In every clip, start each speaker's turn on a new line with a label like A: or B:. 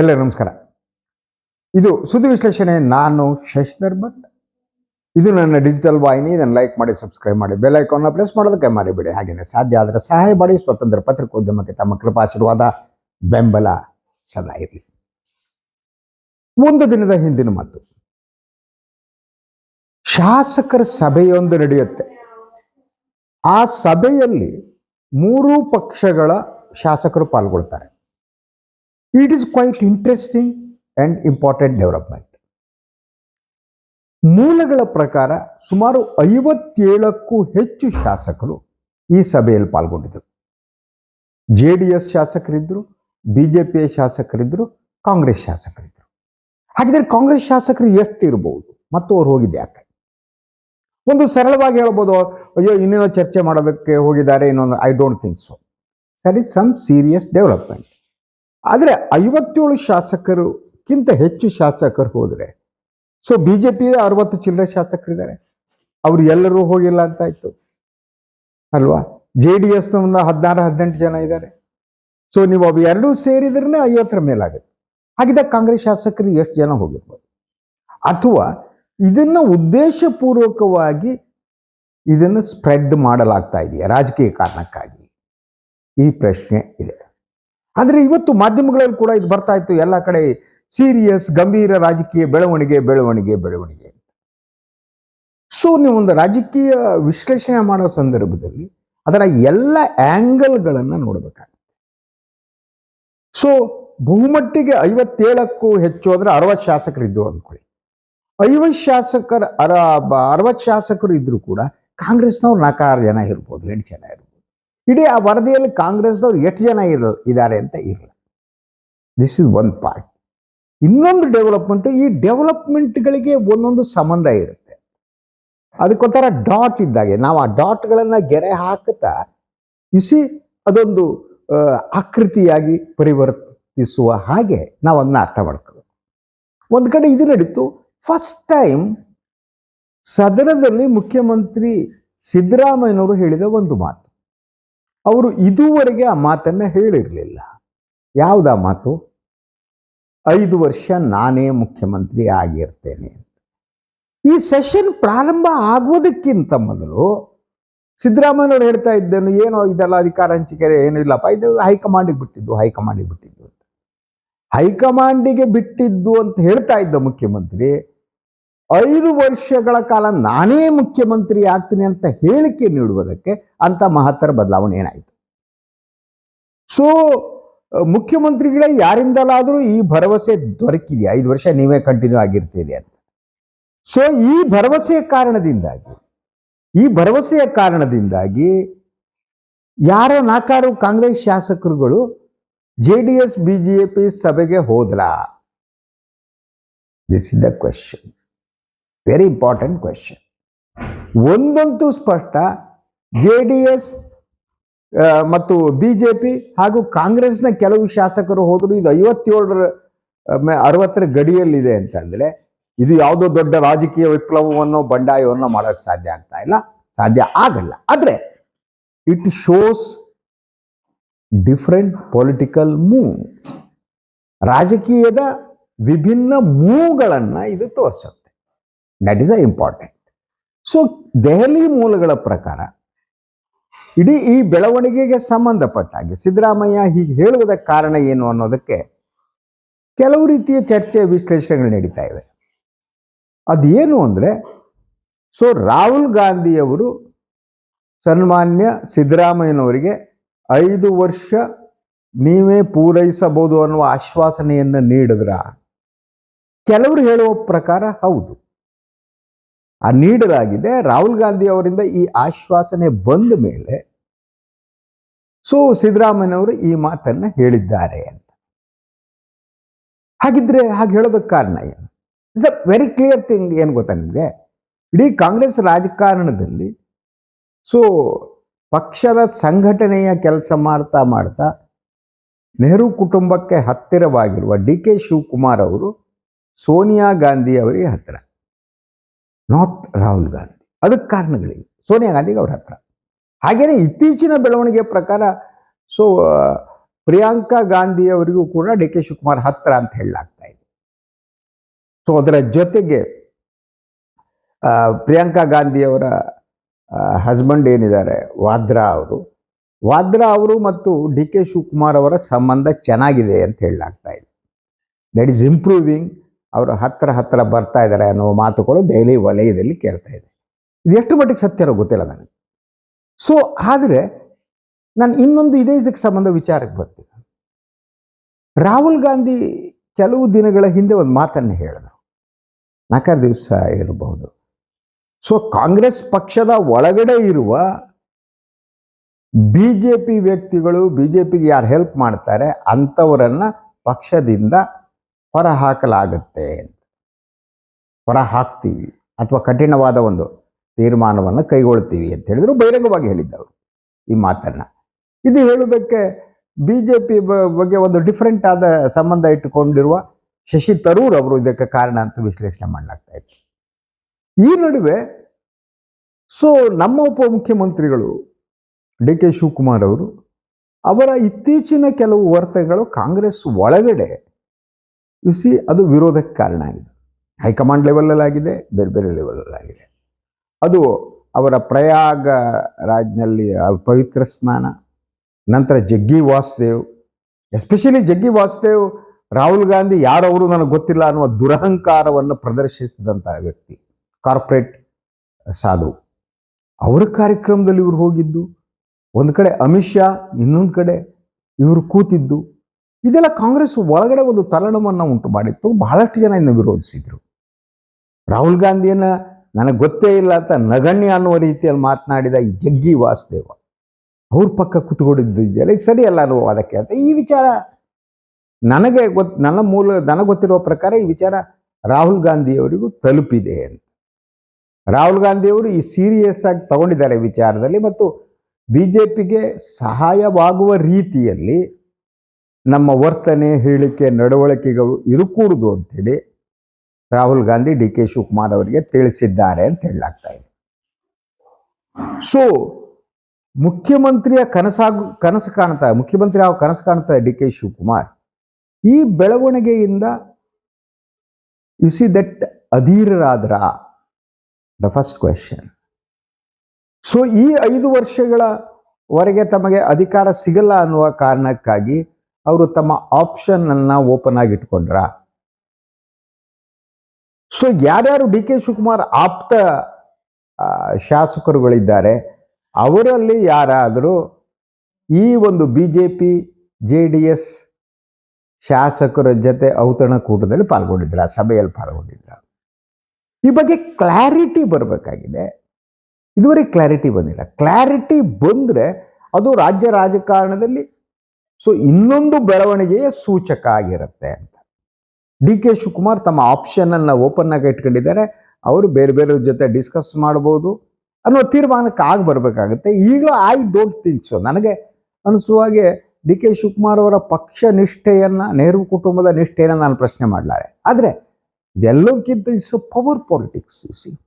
A: ಎಲ್ಲರಿಗೂ ನಮಸ್ಕಾರ. ಇದು ಸುದ್ದಿ ವಿಶ್ಲೇಷಣೆ, ನಾನು ಶಶಿಧರ್ ಭಟ್. ಇದು ನನ್ನ ಡಿಜಿಟಲ್ ವಾಹಿನಿ, ಇದನ್ನು ಲೈಕ್ ಮಾಡಿ ಸಬ್ಸ್ಕ್ರೈಬ್ ಮಾಡಿ ಬೆಲ್ ಐಕಾನ್ನ ಪ್ರೆಸ್ ಮಾಡೋದಕ್ಕೆ ಮರಿಬೇಡಿ. ಹಾಗೆಯೇ ಸಾಧ್ಯ ಆದರೆ ಸಹಾಯ ಮಾಡಿ, ಸ್ವತಂತ್ರ ಪತ್ರಿಕೋದ್ಯಮಕ್ಕೆ ತಮ್ಮ ಕೃಪಾಶೀರ್ವಾದ, ಬೆಂಬಲ ಸದಾ ಇರಲಿ. ಒಂದು ದಿನದ ಹಿಂದಿನ ಮಾತು. ಶಾಸಕರ ಸಭೆಯೊಂದು ನಡೆಯುತ್ತೆ. ಆ ಸಭೆಯಲ್ಲಿ ಮೂರು ಪಕ್ಷಗಳ ಶಾಸಕರು ಪಾಲ್ಗೊಳ್ತಾರೆ. It is quite interesting and important development ಮೂಲಗಳ ಪ್ರಕಾರ ಸುಮಾರು ಐವತ್ತೇಳಕ್ಕೂ ಹೆಚ್ಚು ಶಾಸಕರು ಈ ಸಭೆಯಲ್ಲಿ ಪಾಲ್ಗೊಂಡಿದ್ದರು. ಜೆ ಡಿ ಎಸ್ ಶಾಸಕರಿದ್ದರು ಬಿಜೆಪಿಯ ಶಾಸಕರಿದ್ದರು, ಕಾಂಗ್ರೆಸ್ ಶಾಸಕರಿದ್ದರು. ಹಾಗಿದ್ರೆ ಕಾಂಗ್ರೆಸ್ ಶಾಸಕರು ಎಷ್ಟು ಇರಬಹುದು ಮತ್ತು ಅವ್ರು ಹೋಗಿದ್ದೆ ಯಾಕೆ? ಒಂದು ಸರಳವಾಗಿ ಹೇಳ್ಬೋದು, ಅಯ್ಯೋ, ಇನ್ನೇನೋ ಚರ್ಚೆ ಮಾಡೋದಕ್ಕೆ ಹೋಗಿದ್ದಾರೆ, ಇನ್ನೊಂದು I don't think so sir is some serious development ಆದರೆ ಐವತ್ತೇಳು ಶಾಸಕರುಕ್ಕಿಂತ ಹೆಚ್ಚು ಶಾಸಕರು ಹೋದರೆ ಸೊ ಬಿ ಜೆ ಪಿ ಅರವತ್ತು ಚಿಲ್ಲರೆ ಶಾಸಕರಿದ್ದಾರೆ. ಅವ್ರು ಎಲ್ಲರೂ ಹೋಗಿಲ್ಲ ಅಂತ ಆಯ್ತು. ಅಲ್ವಾ? ಜೆ ಡಿ ಎಸ್ನ ಒಂದು ಹದಿನಾರು, ಹದಿನೆಂಟು ಜನ ಇದ್ದಾರೆ. ಸೊ ನೀವು ಅವು ಎರಡೂ ಸೇರಿದ್ರೆ ಐವತ್ತರ ಮೇಲಾಗುತ್ತೆ. ಹಾಗಿದ್ದ ಕಾಂಗ್ರೆಸ್ ಶಾಸಕರು ಎಷ್ಟು ಜನ ಹೋಗಿರ್ಬೋದು? ಅಥವಾ ಇದನ್ನು ಉದ್ದೇಶಪೂರ್ವಕವಾಗಿ ಇದನ್ನು ಸ್ಪ್ರೆಡ್ ಮಾಡಲಾಗ್ತಾ ಇದೆಯಾ? ರಾಜಕೀಯ ಕಾರಣಕ್ಕಾಗಿ? ಈ ಪ್ರಶ್ನೆ ಇದೆ. ಆದರೆ ಇವತ್ತು ಮಾಧ್ಯಮಗಳಲ್ಲಿ ಕೂಡ ಇದು ಬರ್ತಾ ಇತ್ತು ಎಲ್ಲ ಕಡೆ ಸೀರಿಯಸ್ ಗಂಭೀರ ರಾಜಕೀಯ ಬೆಳವಣಿಗೆ ಬೆಳವಣಿಗೆ ಬೆಳವಣಿಗೆ ಅಂತ. ಸೊ ನೀವು ಒಂದು ರಾಜಕೀಯ ವಿಶ್ಲೇಷಣೆ ಮಾಡೋ ಸಂದರ್ಭದಲ್ಲಿ ಅದರ ಎಲ್ಲ ಆಂಗಲ್ಗಳನ್ನು ನೋಡಬೇಕಾಗುತ್ತೆ. ಸೊ ಬಹುಮಟ್ಟಿಗೆ ಐವತ್ತೇಳಕ್ಕೂ ಹೆಚ್ಚು ಅಂದ್ರೆ ಅರವತ್ತು ಶಾಸಕರು ಇದ್ರು ಅಂದ್ಕೊಳ್ಳಿ. ಐವತ್ತು ಶಾಸಕರ, ಅರ, ಅರವತ್ತು ಶಾಸಕರು ಇದ್ರು ಕೂಡ ಕಾಂಗ್ರೆಸ್ನವ್ರು ನಾಲ್ಕಾರು ಜನ ಇರ್ಬೋದು, ಎಂಟು ಜನ ಇರ್ಬೋದು. ಇಡೀ ಆ ವರದಿಯಲ್ಲಿ ಕಾಂಗ್ರೆಸ್ನವ್ರು ಎಷ್ಟು ಜನ ಇರ, ಇದ್ದಾರೆ ಅಂತ ಇರಲ್ಲ ದಿಸ್ ಇಸ್ ಒನ್ ಪಾರ್ಟ್ ಇನ್ನೊಂದು ಡೆವಲಪ್ಮೆಂಟ್ ಈ ಡೆವಲಪ್ಮೆಂಟ್ಗಳಿಗೆ ಒಂದೊಂದು ಸಂಬಂಧ ಇರುತ್ತೆ. ಅದಕ್ಕೊಂಥರ ಡಾಟ್ ಇದ್ದಾಗೆ. ನಾವು ಆ ಡಾಟ್ಗಳನ್ನ ಗೆರೆ ಹಾಕುತ್ತಾ ಇಸಿ ಅದೊಂದು ಆಕೃತಿಯಾಗಿ ಪರಿವರ್ತಿಸುವ ಹಾಗೆ ನಾವು ಅದನ್ನ ಅರ್ಥ ಮಾಡ್ಕೋಬೇಕು ಒಂದು ಕಡೆ ಇದು ನಡೀತು. ಫಸ್ಟ್ ಟೈಮ್ ಸದನದಲ್ಲಿ ಮುಖ್ಯಮಂತ್ರಿ ಸಿದ್ದರಾಮಯ್ಯನವರು ಹೇಳಿದ ಒಂದು ಮಾತು. ಅವರು ಇದುವರೆಗೆ ಆ ಮಾತನ್ನ ಹೇಳಿರಲಿಲ್ಲ. ಯಾವುದ ಮಾತು? ಐದು ವರ್ಷ ನಾನೇ ಮುಖ್ಯಮಂತ್ರಿ ಆಗಿರ್ತೇನೆ ಈ ಸೆಷನ್ ಪ್ರಾರಂಭ ಆಗೋದಕ್ಕಿಂತ ಮೊದಲು ಸಿದ್ದರಾಮಯ್ಯವ್ರು ಹೇಳ್ತಾ ಇದ್ದೇನು ಏನೋ ಇದೆಲ್ಲ ಅಧಿಕಾರ ಹಂಚಿಕೆರೆ ಏನೂ ಇಲ್ಲಪ್ಪ, ಇದು ಹೈಕಮಾಂಡಿಗೆ ಬಿಟ್ಟಿದ್ದು ಹೈಕಮಾಂಡಿಗೆ ಬಿಟ್ಟಿದ್ದು ಅಂತ. ಹೈಕಮಾಂಡಿಗೆ ಬಿಟ್ಟಿದ್ದು ಅಂತ ಹೇಳ್ತಾ ಇದ್ದ ಮುಖ್ಯಮಂತ್ರಿ ಐದು ವರ್ಷಗಳ ಕಾಲ ನಾನೇ ಮುಖ್ಯಮಂತ್ರಿ ಆಗ್ತೀನಿ ಅಂತ ಹೇಳಿಕೆ ನೀಡುವುದಕ್ಕೆ ಅಂತ ಮಹತ್ತರ ಬದಲಾವಣೆ ಏನಾಯಿತು? ಸೊ ಮುಖ್ಯಮಂತ್ರಿಗಳೇ ಯಾರಿಂದಲಾದರೂ ಈ ಭರವಸೆ ದೊರಕಿದೆಯಾ? ಐದು ವರ್ಷ ನೀವೇ ಕಂಟಿನ್ಯೂ ಆಗಿರ್ತೀರಿ ಅಂತ. ಸೊ ಈ ಭರವಸೆಯ ಕಾರಣದಿಂದಾಗಿ, ಈ ಭರವಸೆಯ ಕಾರಣದಿಂದಾಗಿ ಯಾರೋ ನಾಕಾರು ಕಾಂಗ್ರೆಸ್ ಶಾಸಕರುಗಳು ಜೆ ಡಿ ಎಸ್ ಬಿಜೆಪಿ ಸಭೆಗೆ ಹೋದ್ರ? This is the question very important question ಒಂದಂತೂ ಸ್ಪಷ್ಟ. ಜೆ ಡಿ ಎಸ್ ಮತ್ತು ಬಿ ಜೆ ಪಿ ಹಾಗೂ ಕಾಂಗ್ರೆಸ್ನ ಕೆಲವು ಶಾಸಕರು ಹೋದರೂ. ಇದು ಐವತ್ತೇಳರ ಅರವತ್ತರ ಗಡಿಯಲ್ಲಿದೆ ಅಂತಂದರೆ, ಇದು ಯಾವುದೋ ದೊಡ್ಡ ರಾಜಕೀಯ ವಿಪ್ಲವವನ್ನು ಬಂಡಾಯವನ್ನು ಮಾಡೋಕ್ಕೆ ಸಾಧ್ಯ ಆಗ್ತಾ ಇಲ್ಲ. ಸಾಧ್ಯ ಆಗಲ್ಲ. ಆದರೆ it shows different political move ರಾಜಕೀಯದ ವಿಭಿನ್ನ ಮೂವ್ಗಳನ್ನು ಇದು ತೋರಿಸುತ್ತೆ that is a important so Delhi ಮೂಲಗಳ ಪ್ರಕಾರ, ಇಡೀ ಈ ಬೆಳವಣಿಗೆಗೆ ಸಂಬಂಧಪಟ್ಟ ಹಾಗೆ ಸಿದ್ದರಾಮಯ್ಯ ಹೀಗೆ ಹೇಳುವುದಕ್ಕೆ ಕಾರಣ ಏನು ಅನ್ನೋದಕ್ಕೆ ಕೆಲವು ರೀತಿಯ ಚರ್ಚೆ ವಿಶ್ಲೇಷಣೆಗಳು ನಡೀತಾ ಇವೆ. ಅದೇನು ಅಂದರೆ ಸೊ ರಾಹುಲ್ ಗಾಂಧಿಯವರು ಸನ್ಮಾನ್ಯ ಸಿದ್ದರಾಮಯ್ಯನವರಿಗೆ ಐದು ವರ್ಷ ನೀವೇ ಪೂರೈಸಬಹುದು ಅನ್ನುವ ಆಶ್ವಾಸನೆಯನ್ನು ನೀಡಿದ್ರ? ಕೆಲವರು ಹೇಳುವ ಪ್ರಕಾರ ಹೌದು. ನೀಡಲಾಗಿದೆ. ರಾಹುಲ್ ಗಾಂಧಿ ಅವರಿಂದ ಈ ಆಶ್ವಾಸನೆ ಬಂದ ಮೇಲೆ ಸೊ ಸಿದ್ದರಾಮಯ್ಯನವರು ಈ ಮಾತನ್ನ ಹೇಳಿದ್ದಾರೆ ಅಂತ. ಹಾಗಿದ್ರೆ ಹಾಗೆ ಹೇಳೋದಕ್ಕೆ ಕಾರಣ ಏನು? It's a very clear thing ಏನು ಗೊತ್ತಾ ನಿಮಗೆ? ಇಡೀ ಕಾಂಗ್ರೆಸ್ ರಾಜಕಾರಣದಲ್ಲಿ ಸೊ ಪಕ್ಷದ ಸಂಘಟನೆಯ ಕೆಲಸ ಮಾಡ್ತಾ ಮಾಡ್ತಾ ನೆಹರು ಕುಟುಂಬಕ್ಕೆ ಹತ್ತಿರವಾಗಿರುವ ಡಿ ಕೆ ಶಿವಕುಮಾರ್ ಅವರು ಸೋನಿಯಾ ಗಾಂಧಿ ಅವರಿಗೆ ಹತ್ತಿರ. ನಾಟ್ ರಾಹುಲ್ ಗಾಂಧಿ ಅದಕ್ಕೆ ಕಾರಣಗಳಿವೆ. ಸೋನಿಯಾ ಗಾಂಧಿಗೆ ಅವ್ರ ಹತ್ರ. ಹಾಗೆಯೇ ಇತ್ತೀಚಿನ ಬೆಳವಣಿಗೆ ಪ್ರಕಾರ, ಸೊ ಪ್ರಿಯಾಂಕಾ ಗಾಂಧಿ ಅವರಿಗೂ ಕೂಡ ಡಿ ಕೆ ಶಿವಕುಮಾರ್ ಹತ್ರ ಅಂತ ಹೇಳಲಾಗ್ತಾ ಇದೆ. ಸೊ ಅದರ ಜೊತೆಗೆ ಪ್ರಿಯಾಂಕಾ ಗಾಂಧಿಯವರ ಹಸ್ಬೆಂಡ್ ಏನಿದ್ದಾರೆ? ವಾದ್ರಾ ಅವರು. ವಾದ್ರಾ ಅವರು ಮತ್ತು ಡಿ ಕೆ ಶಿವಕುಮಾರ್ ಅವರ ಸಂಬಂಧ ಚೆನ್ನಾಗಿದೆ ಅಂತ ಹೇಳಲಾಗ್ತಾ ಇದೆ. ದಟ್ ಈಸ್ ಇಂಪ್ರೂವಿಂಗ್ ಅವರು ಹತ್ತಿರ ಹತ್ತಿರ ಬರ್ತಾ ಇದ್ದಾರೆ ಅನ್ನೋ ಮಾತುಗಳು ದೆಹಲಿ ವಲಯದಲ್ಲಿ ಕೇಳ್ತಾ ಇದೆ. ಇದು ಎಷ್ಟು ಮಟ್ಟಿಗೆ ಸತ್ಯರೋ ಗೊತ್ತಿಲ್ಲ ನನಗೆ. ಸೊ ಆದರೆ ನಾನು ಇನ್ನೊಂದು ಇದೇ ಇದಕ್ಕೆ ಸಂಬಂಧ ವಿಚಾರಕ್ಕೆ ಬರ್ತೀನಿ. ರಾಹುಲ್ ಗಾಂಧಿ ಕೆಲವು ದಿನಗಳ ಹಿಂದೆ ಒಂದು ಮಾತನ್ನು ಹೇಳಿದರು. ನಾಲ್ಕಾರು ದಿವಸ ಇರಬಹುದು. ಸೊ ಕಾಂಗ್ರೆಸ್ ಪಕ್ಷದ ಒಳಗಡೆ ಇರುವ ಬಿ ಜೆ ಪಿ ವ್ಯಕ್ತಿಗಳು ಬಿ ಜೆ ಪಿಗೆ ಯಾರು ಹೆಲ್ಪ್ ಮಾಡ್ತಾರೆ ಅಂಥವರನ್ನು ಪಕ್ಷದಿಂದ ಹೊರ ಹಾಕಲಾಗುತ್ತೆ ಹೊರ ಹಾಕ್ತೀವಿ ಅಥವಾ ಕಠಿಣವಾದ ಒಂದು ತೀರ್ಮಾನವನ್ನು ಕೈಗೊಳ್ತೀವಿ ಅಂತ ಹೇಳಿದ್ರು ಬಹಿರಂಗವಾಗಿ ಹೇಳಿದ್ದವರು ಈ ಮಾತನ್ನು. ಇದು ಹೇಳುವುದಕ್ಕೆ ಬಿ ಜೆ ಪಿ ಬಗ್ಗೆ ಒಂದು ಡಿಫ್ರೆಂಟ್ ಆದ ಸಂಬಂಧ ಇಟ್ಟುಕೊಂಡಿರುವ ಶಶಿ ತರೂರ್ ಅವರು ಇದಕ್ಕೆ ಕಾರಣ ಅಂತ ವಿಶ್ಲೇಷಣೆ ಮಾಡಲಾಗ್ತಾ ಇತ್ತು. ಈ ನಡುವೆ ಸೊ ನಮ್ಮ ಉಪಮುಖ್ಯಮಂತ್ರಿಗಳು ಡಿ ಕೆ ಶಿವಕುಮಾರ್ ಅವರು ಅವರ ಇತ್ತೀಚಿನ ಕೆಲವು ವರ್ತನೆಗಳು ಕಾಂಗ್ರೆಸ್ ಒಳಗಡೆ ಸಿ ಅದು ವಿರೋಧಕ್ಕೆ ಕಾರಣ ಆಗಿದೆ. ಹೈಕಮಾಂಡ್ ಲೆವೆಲಲ್ಲಾಗಿದೆ, ಬೇರೆ ಬೇರೆ ಲೆವೆಲಲ್ಲಾಗಿದೆ. ಅದು ಅವರ ಪ್ರಯಾಗ ರಾಜ್ನಲ್ಲಿ ಪವಿತ್ರ ಸ್ನಾನ, ನಂತರ ಜಗ್ಗಿ ವಾಸುದೇವ್, ಎಸ್ಪೆಷಲಿ ಜಗ್ಗಿ ವಾಸುದೇವ್, ರಾಹುಲ್ ಗಾಂಧಿ ಯಾರವರು ನನಗೆ ಗೊತ್ತಿಲ್ಲ ಅನ್ನುವ ದುರಹಂಕಾರವನ್ನು ಪ್ರದರ್ಶಿಸಿದಂತಹ ವ್ಯಕ್ತಿ, ಕಾರ್ಪೊರೇಟ್ ಸಾಧು. ಅವರ ಕಾರ್ಯಕ್ರಮದಲ್ಲಿ ಇವರು ಹೋಗಿದ್ದು, ಒಂದು ಕಡೆ ಅಮಿತ್ ಶಾ, ಇನ್ನೊಂದು ಕಡೆ ಇವರು ಕೂತಿದ್ದು. ಇದೆಲ್ಲ ಕಾಂಗ್ರೆಸ್ ಒಳಗಡೆ ಒಂದು ತಲ್ಲಣವನ್ನು ಉಂಟು ಮಾಡಿತ್ತು. ಬಹಳಷ್ಟು ಜನ ಇದನ್ನು ವಿರೋಧಿಸಿದ್ರು. ರಾಹುಲ್ ಗಾಂಧಿಯನ್ನ ನನಗೆ ಗೊತ್ತೇ ಇಲ್ಲ ಅಂತ ನಗಣ್ಯ ಅನ್ನುವ ರೀತಿಯಲ್ಲಿ ಮಾತನಾಡಿದ ಜಗ್ಗಿ ವಾಸುದೇವ. ಅವ್ರ ಪಕ್ಕ ಕೂತ್ಕೊಂಡಿದ್ದಿದೆಯಲ್ಲ ಇದು ಸರಿಯಲ್ಲ ಎಲ್ಲರೂ ಅದಕ್ಕೆ ಅಂತ ಈ ವಿಚಾರ ನನಗೆ ಗೊತ್ತು ನನ್ನ ಮೂಲ, ನನಗೆ ಗೊತ್ತಿರುವ ಪ್ರಕಾರ ಈ ವಿಚಾರ ರಾಹುಲ್ ಗಾಂಧಿಯವರಿಗೂ ತಲುಪಿದೆ ಅಂತ. ರಾಹುಲ್ ಗಾಂಧಿಯವರು ಈ ಸೀರಿಯಸ್ ಆಗಿ ತಗೊಂಡಿದ್ದಾರೆ ವಿಚಾರದಲ್ಲಿ ಮತ್ತು ಬಿ ಜೆ ಪಿಗೆ ಸಹಾಯವಾಗುವ ರೀತಿಯಲ್ಲಿ ನಮ್ಮ ವರ್ತನೆ, ಹೇಳಿಕೆ, ನಡವಳಿಕೆಗಳು ಇರಕೂಡದು ಅಂತೇಳಿ ರಾಹುಲ್ ಗಾಂಧಿ ಡಿ ಕೆ ಶಿವಕುಮಾರ್ ಅವರಿಗೆ ತಿಳಿಸಿದ್ದಾರೆ ಅಂತ ಹೇಳಲಾಗ್ತಾ ಇದೆ. ಸೊ ಮುಖ್ಯಮಂತ್ರಿಯ ಕನಸಾಗು, ಕನಸು ಕಾಣ್ತಾ, ಮುಖ್ಯಮಂತ್ರಿ ಯಾವ ಕನಸು ಕಾಣ್ತಾ ಡಿ ಕೆ ಶಿವಕುಮಾರ್? ಈ ಬೆಳವಣಿಗೆಯಿಂದ ಯು ಸಿ ದಟ್ ಅಧೀರರಾದ್ರ? ದ ಫಸ್ಟ್ ಕ್ವೆಶನ್ ಸೊ ಈ ಐದು ವರ್ಷಗಳವರೆಗೆ ತಮಗೆ ಅಧಿಕಾರ ಸಿಗಲ್ಲ ಅನ್ನುವ ಕಾರಣಕ್ಕಾಗಿ ಅವರು ತಮ್ಮ ಆಪ್ಷನ್ ಅನ್ನ ಓಪನ್ ಆಗಿ ಇಟ್ಕೊಂಡ್ರ. ಸೊ ಯಾರ್ಯಾರು ಡಿ ಕೆ ಶಿವಕುಮಾರ್ ಆಪ್ತ ಶಾಸಕರುಗಳಿದ್ದಾರೆ, ಅವರಲ್ಲಿ ಯಾರಾದರೂ ಈ ಒಂದು B J P J D S ಶಾಸಕರ ಜೊತೆ ಔತಣಕೂಟದಲ್ಲಿ ಪಾಲ್ಗೊಂಡಿದ್ರ, ಸಭೆಯಲ್ಲಿ ಪಾಲ್ಗೊಂಡಿದ್ರ. ಈ ಬಗ್ಗೆ ಕ್ಲಾರಿಟಿ ಬರಬೇಕಾಗಿದೆ. ಇದುವರೆಗೆ ಕ್ಲಾರಿಟಿ ಬಂದಿಲ್ಲ. ಕ್ಲಾರಿಟಿ ಬಂದರೆ ಅದು ರಾಜ್ಯ ರಾಜಕಾರಣದಲ್ಲಿ ಸೊ ಇನ್ನೊಂದು ಬೆಳವಣಿಗೆಯ ಸೂಚಕ ಆಗಿರುತ್ತೆ ಅಂತ. ಡಿ ಕೆ ಶಿವಕುಮಾರ್ ತಮ್ಮ ಆಪ್ಷನ್ ಅನ್ನ ಓಪನ್ ಆಗಿ ಇಟ್ಕೊಂಡಿದ್ದಾರೆ. ಅವರು ಬೇರೆ ಬೇರೆ ಜೊತೆ ಡಿಸ್ಕಸ್ ಮಾಡ್ಬೋದು ಅನ್ನೋ ತೀರ್ಮಾನಕ್ಕೆ ಆಗ ಬರಬೇಕಾಗುತ್ತೆ. ಈಗಲೂ ಐ ಡೋಂಟ್ ಥಿಂಕ್ ಸೊ ನನಗೆ ಅನಿಸುವ ಹಾಗೆ ಡಿ ಕೆ ಶಿವಕುಮಾರ್ ಅವರ ಪಕ್ಷ ನಿಷ್ಠೆಯನ್ನ, ನೆಹರು ಕುಟುಂಬದ ನಿಷ್ಠೆಯನ್ನ ನಾನು ಪ್ರಶ್ನೆ ಮಾಡಲಾರೆ. ಆದರೆ ಇದೆಲ್ಲದಕ್ಕಿಂತ ಇಸ್ ಪವರ್ ಪಾಲಿಟಿಕ್ಸ್ ಸಿ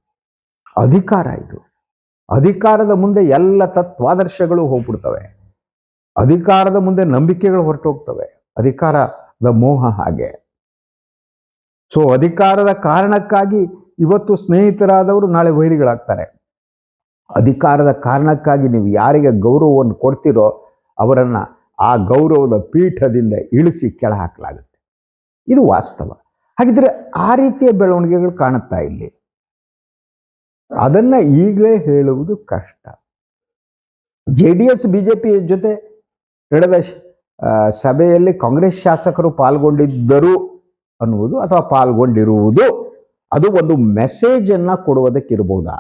A: ಅಧಿಕಾರ ಇದು. ಅಧಿಕಾರದ ಮುಂದೆ ಎಲ್ಲ ತತ್ವಾದರ್ಶಗಳು ಹೋಗ್ಬಿಡ್ತವೆ. ಅಧಿಕಾರದ ಮುಂದೆ ನಂಬಿಕೆಗಳು ಹೊರಟೋಗ್ತವೆ. ಅಧಿಕಾರದ ಮೋಹ ಹಾಗೆ. ಸೊ ಅಧಿಕಾರದ ಕಾರಣಕ್ಕಾಗಿ ಇವತ್ತು ಸ್ನೇಹಿತರಾದವರು ನಾಳೆ ವೈರಿಗಳಾಗ್ತಾರೆ. ಅಧಿಕಾರದ ಕಾರಣಕ್ಕಾಗಿ ನೀವು ಯಾರಿಗೆ ಗೌರವವನ್ನು ಕೊಡ್ತೀರೋ ಅವರನ್ನ ಆ ಗೌರವದ ಪೀಠದಿಂದ ಇಳಿಸಿ ಕೆಳ ಹಾಕಲಾಗುತ್ತೆ ಇದು ವಾಸ್ತವ. ಹಾಗಿದ್ರೆ ಆ ರೀತಿಯ ಬೆಳವಣಿಗೆಗಳು ಕಾಣುತ್ತಾ ಇಲ್ಲಿ. ಅದನ್ನ ಈಗಲೇ ಹೇಳುವುದು ಕಷ್ಟ. ಜೆ ಡಿ ಎಸ್ ಬಿಜೆಪಿ ಜೊತೆ ನಡೆದ ಸಭೆಯಲ್ಲಿ ಕಾಂಗ್ರೆಸ್ ಶಾಸಕರು ಪಾಲ್ಗೊಂಡಿದ್ದರು ಅನ್ನುವುದು ಅಥವಾ ಪಾಲ್ಗೊಂಡಿರುವುದು, ಅದು ಒಂದು ಮೆಸೇಜ್ ಅನ್ನ ಕೊಡುವುದಕ್ಕಿರಬಹುದಾ?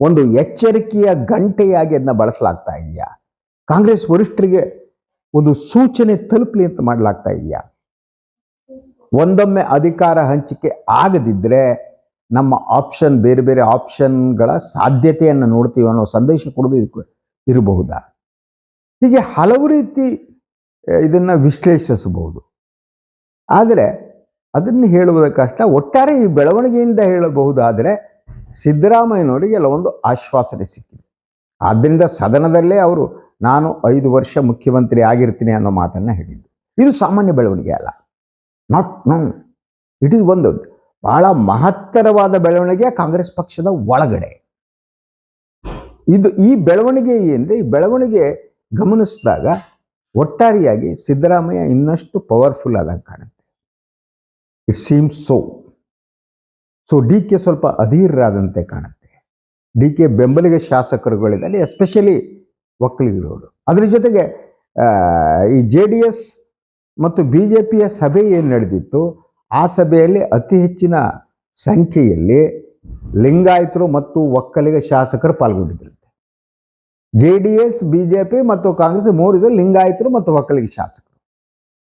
A: ಒಂದು ಎಚ್ಚರಿಕೆಯ ಗಂಟೆಯಾಗಿ ಅದನ್ನ ಬಳಸಲಾಗ್ತಾ ಇದೆಯಾ? ಕಾಂಗ್ರೆಸ್ ವರಿಷ್ಠರಿಗೆ ಒಂದು ಸೂಚನೆ ತಲುಪಲಿ ಅಂತ ಮಾಡಲಾಗ್ತಾ ಇದೆಯಾ? ಒಂದೊಮ್ಮೆ ಅಧಿಕಾರ ಹಂಚಿಕೆ ಆಗದಿದ್ದರೆ ನಮ್ಮ ಆಪ್ಷನ್ ಬೇರೆ ಬೇರೆ ಆಪ್ಷನ್ಗಳ ಸಾಧ್ಯತೆಯನ್ನು ನೋಡ್ತೀವಿ ಅನ್ನೋ ಸಂದೇಶ ಕೊಡೋದು ಇದಕ್ಕೆ ಇರಬಹುದಾ? ಹೀಗೆ ಹಲವು ರೀತಿ ಇದನ್ನು ವಿಶ್ಲೇಷಿಸಬಹುದು. ಆದರೆ, ಅದನ್ನು ಹೇಳುವುದು ಕಷ್ಟ ಒಟ್ಟಾರೆ ಈ ಬೆಳವಣಿಗೆಯಿಂದ ಹೇಳಬಹುದಾದರೆ, ಸಿದ್ದರಾಮಯ್ಯನವರಿಗೆ ಕೆಲವೊಂದು ಆಶ್ವಾಸನೆ ಸಿಕ್ಕಿದೆ. ಆದ್ದರಿಂದ ಸದನದಲ್ಲೇ ಅವರು, ನಾನು ಐದು ವರ್ಷ ಮುಖ್ಯಮಂತ್ರಿ ಆಗಿರ್ತೀನಿ ಅನ್ನೋ ಮಾತನ್ನ ಹೇಳಿದ್ದು ಇದು ಸಾಮಾನ್ಯ ಬೆಳವಣಿಗೆ ಅಲ್ಲ. ನಾಟ್ ನೋ ಇಟ್ ಈಸ್ ಒಂದು ಬಹಳ ಮಹತ್ತರವಾದ ಬೆಳವಣಿಗೆ ಕಾಂಗ್ರೆಸ್ ಪಕ್ಷದ ಒಳಗಡೆ. ಇದು ಈ ಬೆಳವಣಿಗೆ ಏನಿದೆ, ಈ ಬೆಳವಣಿಗೆ ಗಮನಿಸಿದಾಗ ಒಟ್ಟಾರೆಯಾಗಿ ಸಿದ್ದರಾಮಯ್ಯ ಇನ್ನಷ್ಟು ಪವರ್ಫುಲ್ ಆದಂಗೆ ಕಾಣುತ್ತೆ. It seems so so D K ಸ್ವಲ್ಪ ಅಧೀರರಾದಂತೆ ಕಾಣುತ್ತೆ. ಡಿ ಕೆ ಬೆಂಬಲಿಗ ಶಾಸಕರುಗಳಿದ್ದಾರೆ ಎಸ್ಪೆಷಲಿ ಒಕ್ಕಲಿಗರೋಡು ಅದ್ರ ಜೊತೆಗೆ ಈ ಜೆ ಡಿ ಎಸ್ ಮತ್ತು ಬಿ ಜೆ ಪಿಯ ಸಭೆ ಏನು ನಡೆದಿತ್ತು? ಆ ಸಭೆಯಲ್ಲಿ ಅತಿ ಹೆಚ್ಚಿನ ಸಂಖ್ಯೆಯಲ್ಲಿ ಲಿಂಗಾಯತರು ಮತ್ತು ಒಕ್ಕಲಿಗ ಶಾಸಕರು ಪಾಲ್ಗೊಂಡಿದ್ರಂತೆ J D S, B J P ಮತ್ತು ಕಾಂಗ್ರೆಸ್ ಮೂರು ಲಿಂಗಾಯತರು ಮತ್ತು ಒಕ್ಕಲಿಗ ಶಾಸಕರು.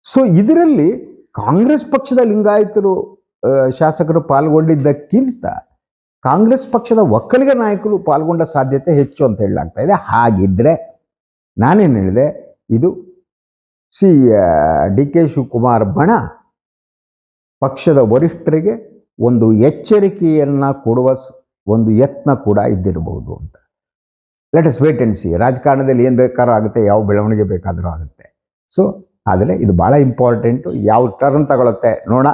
A: ಸೊ ಇದರಲ್ಲಿ ಕಾಂಗ್ರೆಸ್ ಪಕ್ಷದ ಲಿಂಗಾಯತರು ಶಾಸಕರು ಪಾಲ್ಗೊಂಡಿದ್ದಕ್ಕಿಂತ ಕಾಂಗ್ರೆಸ್ ಪಕ್ಷದ ಒಕ್ಕಲಿಗ ನಾಯಕರು ಪಾಲ್ಗೊಂಡ ಸಾಧ್ಯತೆ ಹೆಚ್ಚು ಅಂತ ಹೇಳಲಾಗ್ತಾ ಇದೆ. ಹಾಗಿದ್ರೆ ನಾನೇನು ಹೇಳಿದೆ? ಇದು ಸಿ ಡಿ ಕೆ ಶಿವಕುಮಾರ್ ಬಣ ಪಕ್ಷದ ವರಿಷ್ಠರಿಗೆ ಒಂದು ಎಚ್ಚರಿಕೆಯನ್ನು ಕೊಡುವ ಒಂದು ಯತ್ನ ಕೂಡ ಇದ್ದಿರಬಹುದು ಅಂತ. Let us wait and see ರಾಜಕಾರಣದಲ್ಲಿ ಏನು ಬೇಕಾದ್ರೂ ಆಗುತ್ತೆ, ಯಾವ ಬೆಳವಣಿಗೆ ಬೇಕಾದರೂ ಆಗುತ್ತೆ. ಸೊ ಆದರೆ ಇದು ಭಾಳ ಇಂಪಾರ್ಟೆಂಟು ಯಾವ ಟರ್ನ್ ತಗೊಳುತ್ತೆ ನೋಡೋಣ.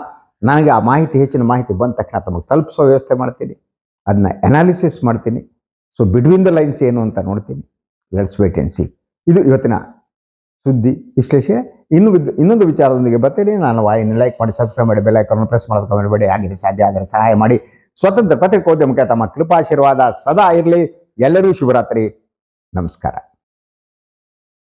A: ನನಗೆ ಆ ಮಾಹಿತಿ, ಹೆಚ್ಚಿನ ಮಾಹಿತಿ ಬಂದ ತಕ್ಷಣ ತಮಗೆ ತಲುಪಿಸೋ ವ್ಯವಸ್ಥೆ ಮಾಡ್ತೀನಿ. ಅದನ್ನ ಅನಾಲಿಸಿಸ್ ಮಾಡ್ತೀನಿ. ಸೊ ಬಿಟ್ವೀನ್ ದ ಲೈನ್ಸ್ ಏನು ಅಂತ ನೋಡ್ತೀನಿ. ಲೆಟ್ಸ್ ವೇಟ್ ಅಂಡ್ ಸಿ ಇದು ಇವತ್ತಿನ ಸುದ್ದಿ, ವಿಶ್ಲೇಷಣೆ. ಇನ್ನು ಇನ್ನೊಂದು ವಿಚಾರದೊಂದಿಗೆ ಬರ್ತೀನಿ. ನಾನು ವಾಯಿನ ಲೈಕ್ ಮಾಡಿ ಸಬ್ಸ್ಕ್ರೈಬ್ ಮಾಡಿ ಬೆಲ್ ಐಕಾನ್ ಪ್ರೆಸ್ ಮಾಡೋದು ಕಮೆಂಟ್ ಮಾಡಿ ಆಗಿದೆ ಸಾಧ್ಯ ಆದರೆ ಸಹಾಯ ಮಾಡಿ. ಸ್ವತಂತ್ರ ಪತ್ರಿಕೋದ್ಯಮಕ್ಕೆ ತಮ್ಮ ಕೃಪಾಶೀರ್ವಾದ ಸದಾ ಇರಲಿ. ಎಲ್ಲರೂ ಶುಭರಾತ್ರಿ. ನಮಸ್ಕಾರ.